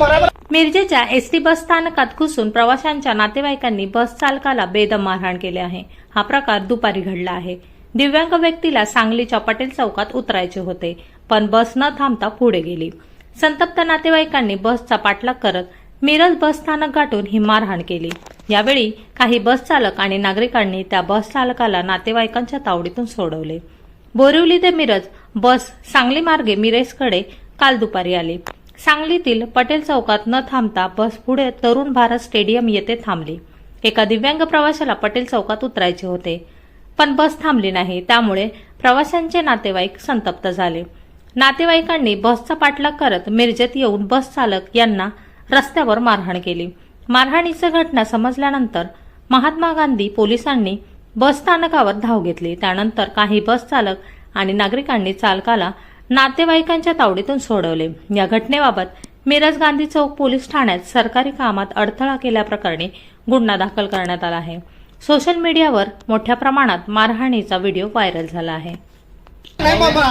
मिरजेच्या ST bus स्थानकात घुसून प्रवाशांच्या नातेवाईकांनी बस चालकाला बेदम मारहाण केले आहे. हा प्रकार दुपारी घडला आहे. दिव्यांग व्यक्तीला सांगलीच्या पटेल चौकात उतरायचे होते पण बस न थांबता पुढे गेली. संतप्त नातेवाईकांनी बसचा पाठलाग करत मिरज बस स्थानक गाठून ही मारहाण केली. यावेळी काही बस चालक आणि नागरिकांनी त्या बस चालकाला नातेवाईकांच्या तावडीतून सोडवले. बोरिवली ते मिरज बस सांगली मार्गे मिरजकडे काल दुपारी आली. सांगलीतील पटेल चौकात न थांबता बस पुढे तरुण भारत स्टेडियम येथे थांबली. एका दिव्यांग प्रवाशाला पटेल चौकात उतरायचे होते. पण बस थांबली नाही त्यामुळे प्रवाशांचे नातेवाईक संतप्त झाले. नातेवाईकांनी बसचा पाठलाग करत मिरजेत येऊन बस चालक यांना रस्त्यावर मारहाण केली. मारहाणीची घटना समजल्यानंतर महात्मा गांधी पोलिसांनी बस स्थानकावर धाव घेतली. त्यानंतर काही बस चालक आणि नागरिकांनी चालकाला नातेवाईकांच्या तावडीतून सोडवले. या घटनेबाबत मिरज गांधी चौक पोलीस ठाण्यात सरकारी कामात अडथळा केल्याप्रकरणी गुन्हा दाखल करण्यात आला आहे. सोशल मीडियावर मोठ्या प्रमाणात मारहाणीचा व्हिडिओ व्हायरल झाला आहे. नाही बाबा